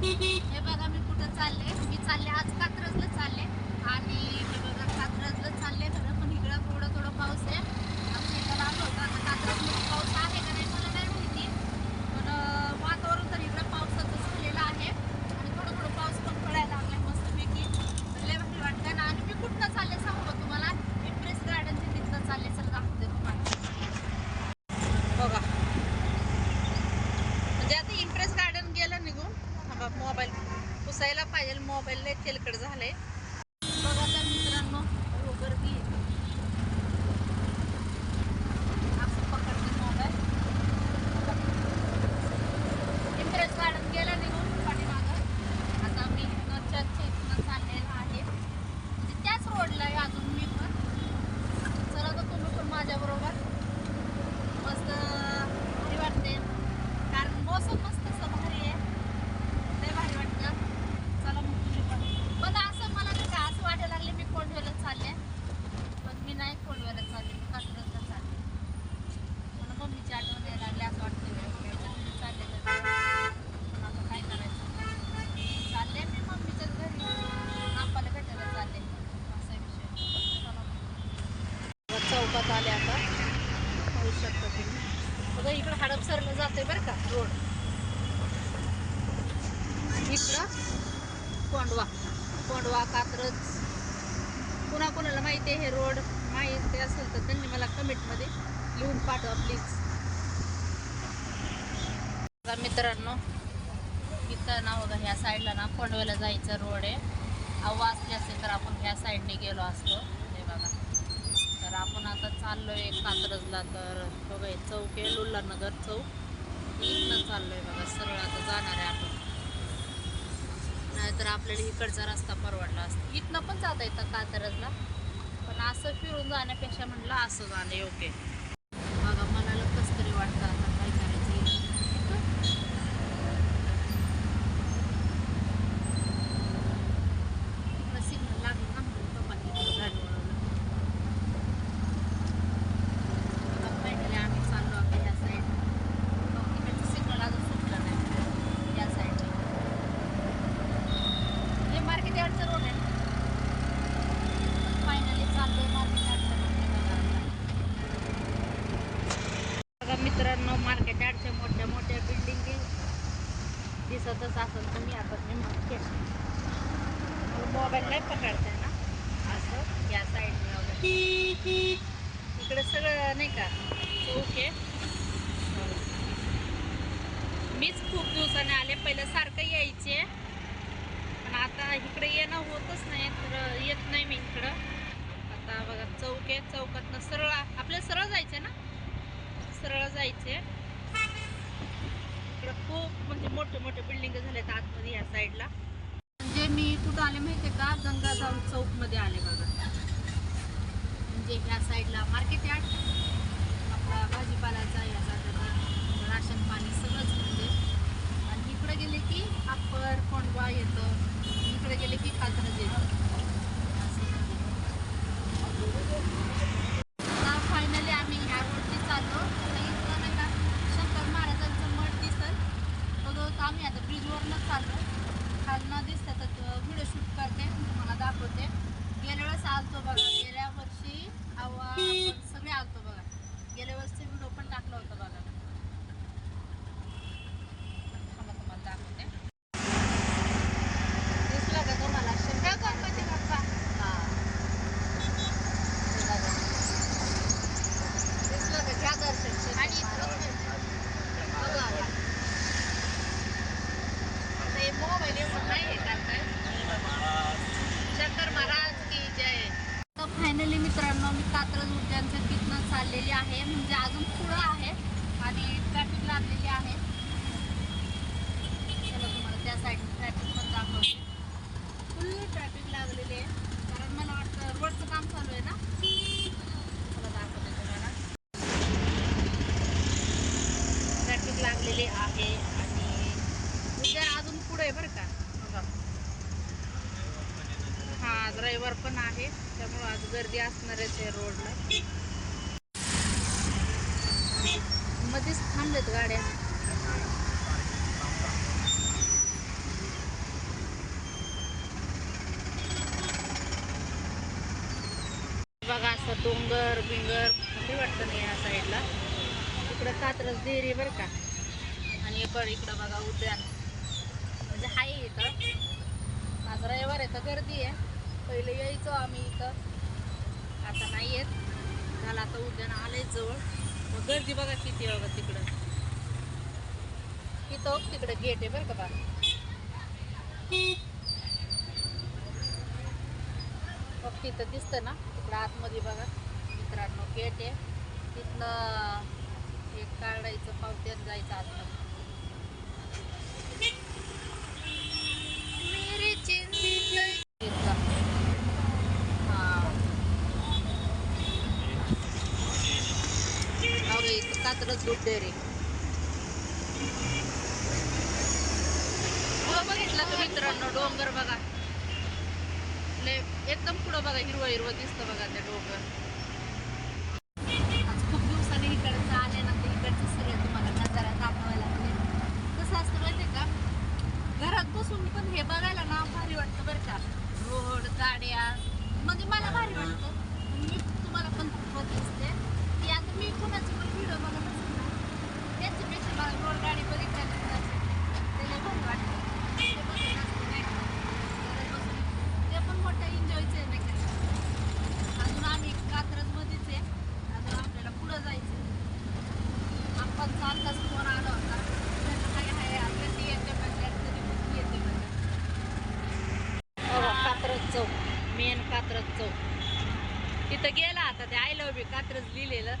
हे बघा मी कुठं चालले मी चालले आज कात्रजला चालले. आणि हे बघा कात्रजला चालले खरं पण इकडं थोडं थोडं पाऊस आहे आमच्या इथं आलो होतो आता कात्रजमध्ये पाऊस आहे का नाही मला नाही माहिती पण अं, वातावरण तर इकडं पावसाचं झालेलं आहे आणि थोडं थोडं पाऊस पण पडायला लागलाय मस्तपैकी तर लय भारी वाटतं ना आणि मी कुठनं चालले सांगू का तुम्हाला इम्प्रेस गार्डनच्या तिथनं चालले चल दाखवते तुम्हाला बघा म्हणजे आता इम्प्रेस गार्डन गेलं निघून थांबा मोबाईल पुसायला पाहिजे मोबाईल लय तेलकट झालंय बघा तर मित्रांनो हो गर्दी आहे. असं पकडते मोबाईल इम्प्रेस गार्डन गेलं निघून पाठीमागं आता मी इथनं चर्च इथनं चाललेलं आहे म्हणजे त्याच रोडला आहे अजून मी पण चला तर तुम्ही पण माझ्याबरोबर मस्त भारी वाटते कारण मोसम मस्त असं भारी आहे लय भारी वाटतं चला मग तुम्ही पण पण असं मला नाही का असं वाटायला लागले मी कोंडव्याला चालले पण मी नाही कोंडव्याला चालले मी कात्रजला चालले मला मम्मीची आठवण यायला लागली असं वाटतं मी चालले तर पण आता काय करायचं चालले मी मम्मीच्याच घरी आपाला भेटायला चालले असा विषय चला मग. चौकात आले आता होऊ शकतं तुम्ही बघा इकडं हडपसरला जाते बरं का रोड. इकडं कोंडवा कोंडवा कात्रज. कुणा कुणाला माहिती आहे हे रोड? माहिती असेल तर त्यांनी मला कमेंटमध्ये लिहून पाठवा प्लीज बघा मित्रांनो इथं ना बघा ह्या साईडला ना कोंडव्याला जायचं रोड आहे. अव्वा असले असेल तर आपण ह्या साईडने गेलो असतो. तर आपण आता चाललोय कात्रजला तर बघा चौक आहे लुल्ला नगर चौक. इथनं चाललोय बघा सरळ आता जाणार आहे आपण. नाहीतर आपल्याला इकडचा रस्ता परवडला असतो. इथनं पण जाता येतं कात्रजला. पण असं फिरून जाण्यापेक्षा म्हटलं असं जाणं योग्य आहे. बघा मनाला कस तरी वाटतं आता काय करायचं इकडं सिग्नल लागलं ना म्हणून पप्पा तिकडं गाडी वळवलं आता फायनली आम्ही चाललो आता ह्या साईड तिकडचं सिग्नल अजून सुटलं नाही या साईडला हे मार्केट यार्डचं रोड आहे फायनली चाललोय मार्केट यार्डच्या बघा मित्रांनो मार्केट यार्डच्या मोठ्या मोठ्या बिल्डिंगी दिसतच असेल तुम्ही आता मी मार्केट मोबाईल नाही पकडताय ना? असं? या साईडने वगैरे इकडे सगळं नाही का? आहे. मीच खूप दिवसाने आले. पहिलं सारखं यायचे. पण आता इकडे येणं होतच नाही. तर येत नाही मी इकडं. आता बघा चौक आहे. चौकातनं सरळ आपल्याला सरळ जायचं ना? सरळ जायचे मोठे मोठे बिल्डिंग झालेत आतमध्ये या साईडला म्हणजे मी कुठं आले माहितीये का? गंगाधाम चौकमध्ये आले बघा. म्हणजे ह्या साईडला मार्केट यार्ड. आपला भाजीपाल्याचा याचा त्याचा राशन पाणी सगळंच म्हणजे आणि इकडे गेले की अप्पर कोंडवा येतं इकडे गेले की कात्रज येतं असं आता फायनली आम्ही ह्या रोडची चाललो तर इथं नाही का शंकर महाराजांचं मठ दिसल बघत आम्ही आता चालतो खालनं दिसतं तर व्हिडिओ शूट करते तुम्हाला दाखवते. गेल्या वेळेस आलतो बघा. गेल्या वर्षी आवा आपण सगळे आलतो बघा. गेल्या वर्षी व्हिडिओ पण टाकला होता बघा. झाले आहे आणि उद्या अजून पुढे बरं का. हा ड्रायव्हर पण आहे. त्यामुळं आज गर्दी असणार आहे रोडला. मध्येच थांबलेत गाड्या. बघा असं डोंगर बिंगर कुठे वाटतं नाही या साईडला इकडं कात्रज देरी बरं का. आणि इकडं इकडं बघा उद्यान. म्हणजे हाय इथं. आज रविवार आहे तर गर्दी आहे. पहिले यायचो आम्ही इथं. आता नाही येत. झालं आता उद्यान आलंय जवळ. मग गर्दी बघा किती आहे बघा तिकडं. इथं तिकडं गेट आहे बरं का बा बघ तिथं दिसतं ना? तिकडं आतमध्ये बघा. मित्रांनो गेट आहे. तिथनं एक काढायचं पावत्यात जायचं आतमध्ये मेरी जिंदगी इथं. हा. अरे दूध डेअरी बघितलं तर मित्रांनो? डोंगर बघा. एकदम पुढं बघा हिरवं हिरवं दिसतं बघा ते डोंगर आज खूप दिवसांनी इकडचं आल्यानंतर इकडचं सगळं तुम्हाला नजारा दाखवायला लागले कसं असतं माहितीये का घरात बसून पण हे बघायला ना भारी वाटतं बरं का रोड गाड्या म्हणजे मला भारी वाटतं मी तुम्हाला पण दाखवत असते की आता मी कोणाची पण व्हिडिओ बघत असेल ना त्याच्यापेक्षा मला रोड गाडी बघितल्यानंतर ते लय भारी वाटतं ते बघत असते नाही का घरात बसून ते पण मोठं एन्जॉयचं आहे नाही का अजून आम्ही कात्रजमध्येच आहे अजून आपल्याला पुढं जायचं आहे आपण चालताच फोन आला होता म्हटलं काय आहे आपल्या ती येते म्हणल्यात कधी कुठली येते म्हणल्यात कात्रज चौक मेन कात्रज चौक तिथं गेला आता ते आय लव्ह यू कात्रज लिहिलेलं.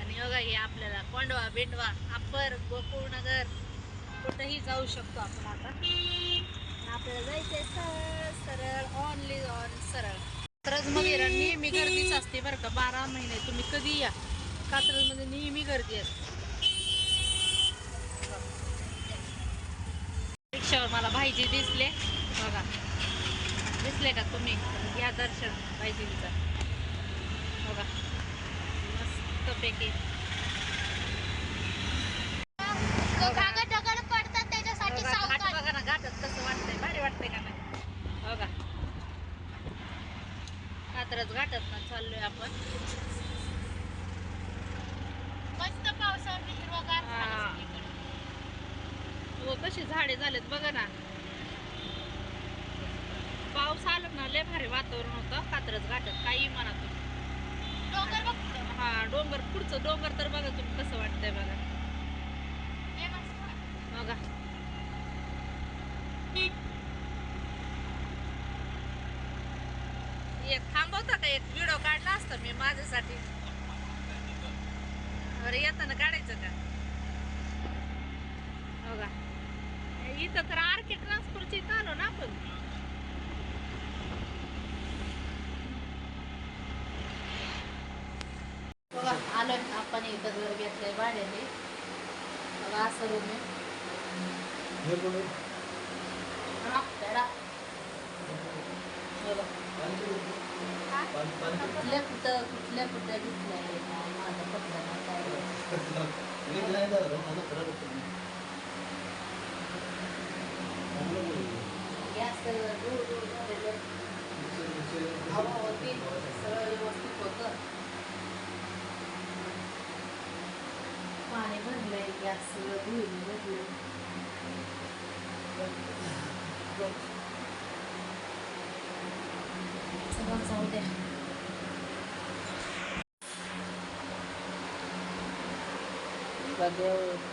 आणि योगा हे आपल्याला कोंडवा बेंडवा अप्पर गोकुळनगर कुठंही जाऊ शकतो आपण आता. आपल्याला जायचंय सरळ सरळ ऑनली ऑन सरळ. कात्रजमध्ये ना नेहमी गर्दीच असते बरं का. बारा महिने तुम्ही कधी या? कात्रजमध्ये नेहमी गर्दी असते. रिक्षावर मला भाईजी दिसले. बघा. दिसले का तुम्ही? या दर्शन भाईजींचं. बघा. मस्तपैकी. घाट बघा ना घाटात कसं वाटतंय भारी वाटतंय का नाही? बघा. कात्रज घाटात ना चाललोय आपण. मस्त पावसावर हिरवगार. झालं सगळीकडे. हो कशी झाडे झालेत बघा ना. पाऊस आला ना लय भारी वातावरण होतं कात्रज घाटात काही म्हणा तुम्ही. डोंगर बघ. पुढं. हा डोंगर पुढचं डोंगर तर बघा तुम्ही कसं वाटतंय बघा. बघा. एक थांबवता का? एक व्हिडिओ काढला असता मी माझ्यासाठी. बरं येताना काढायचं का? बघा. इथं तर आर के ट्रान्सफरची इथं आलो ना आपण. इथं घर घेतलंय भाड्याने. बघा असं रूम. कुठल्या कुठं कुठल्या कुठल्या घेतलंय माझं पटलं गॅस दूर दूर झालेलं सगळं व्यवस्थित होतं. पाणी भरलंय गॅस सगळं धुईन भरलं सगळं जाऊ द्या बघ